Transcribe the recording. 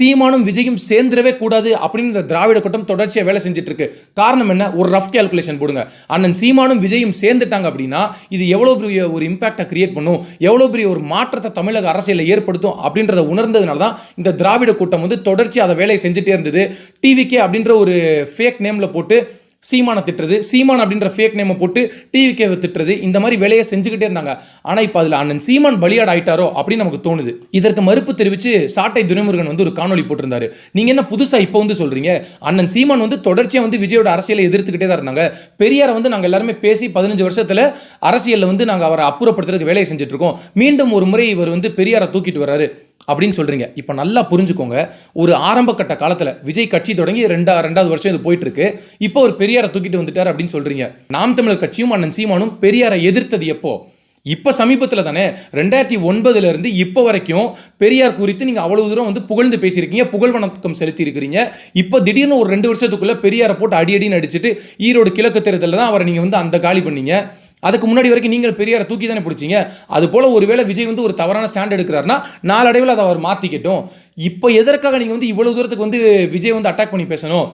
சீமானும் விஜயும் சேர்ந்துடவே கூடாது அப்படின்னு இந்த திராவிட கூட்டம் தொடர்ச்சியாக வேலை செஞ்சுட்டு இருக்கு காரணம் என்ன? ஒரு ரஃப் கேல்குலேஷன் போடுங்க. அண்ணன் சீமானும் விஜயும் சேர்ந்துட்டாங்க அப்படின்னா இது எவ்வளோ பெரிய ஒரு இம்பாக்டை கிரியேட் பண்ணும்? எவ்வளோ பெரிய ஒரு மாற்றத்தை தமிழக அரசியலில் ஏற்படுத்தும்? அப்படின்றத உணர்ந்ததுனால தான் இந்த திராவிட கூட்டம் வந்து தொடர்ச்சி அதை வேலையை செஞ்சுட்டே இருந்தது. டிவிகே அப்படின்ற ஒரு ஃபேக் நேமில் போட்டு சீமானை திட்டுறது சீமான் அப்படின்ற ஃபேக் நேமை போட்டு டிவிகேவை திட்டுறது இந்த மாதிரி வேலையை செஞ்சுக்கிட்டே இருந்தாங்க. ஆனால் இப்போ அதில் அண்ணன் சீமான் பலியாட் ஆயிட்டாரோ அப்படின்னு நமக்கு தோணுது. இதற்கு மறுப்பு தெரிவித்து சாட்டை துரைமுருகன் வந்து ஒரு காணொலி போட்டிருந்தாரு. நீங்கள் என்ன புதுசாக இப்போ வந்து சொல்கிறீங்க அண்ணன் சீமான் வந்து தொடர்ச்சியாக வந்து விஜயோட அரசியலை எதிர்த்துக்கிட்டே தான் இருந்தாங்க. பெரியாரை வந்து நாங்கள் எல்லாருமே பேசி பதினஞ்சு வருஷத்தில் அரசியலில் வந்து நாங்கள் அவரை அப்புறப்படுத்துறதுக்கு வேலையை செஞ்சுட்டு இருக்கோம். மீண்டும் ஒரு முறை இவர் வந்து பெரியாரை தூக்கிட்டு வர்றாரு. அப்படின்னு சொல்கிறீங்க இப்போ நல்லா புரிஞ்சுக்கோங்க. ஒரு ஆரம்ப கட்ட காலத்தில் விஜய் கட்சி தொடங்கி ரெண்டா ரெண்டாவது வருஷம் இது போயிட்டுருக்கு. இப்போ ஒரு பெரியாரை தூக்கிட்டு வந்துட்டார் அப்படின்னு சொல்கிறீங்க நாம் தமிழர் கட்சியும் அண்ணன் சீமானும் பெரியாரை எதிர்த்தது எப்போ? இப்போ சமீபத்தில் தானே ரெண்டாயிரத்தி ஒன்பதுலேருந்து இப்போ வரைக்கும் பெரியார் குறித்து நீங்கள் அவ்வளவு தூரம் வந்து புகழ்ந்து பேசியிருக்கீங்க புகழ் வணக்கம் செலுத்தியிருக்கிறீங்க. இப்போ திடீர்னு ஒரு ரெண்டு வருஷத்துக்குள்ள பெரியாரை போட்டு அடி அடின்னு அடிச்சுட்டு ஈரோடு கிழக்கு தேர்தலில் தான் அவரை நீங்கள் வந்து அந்த காலி பண்ணீங்க. அதுக்கு முன்னாடி வரைக்கும் நீங்கள் பெரியாரை தூக்கி தானே பிடிச்சிங்க? அது போல் ஒருவேளை விஜய் வந்து ஒரு தவறான ஸ்டாண்ட் எடுக்கிறாருன்னா நாளடைவில் அதை அவர் மாற்றிக்கட்டும் இப்போ எதற்காக நீங்கள் வந்து இவ்வளோ தூரத்துக்கு வந்து விஜய் வந்து அட்டாக் பண்ணி பேசணும்?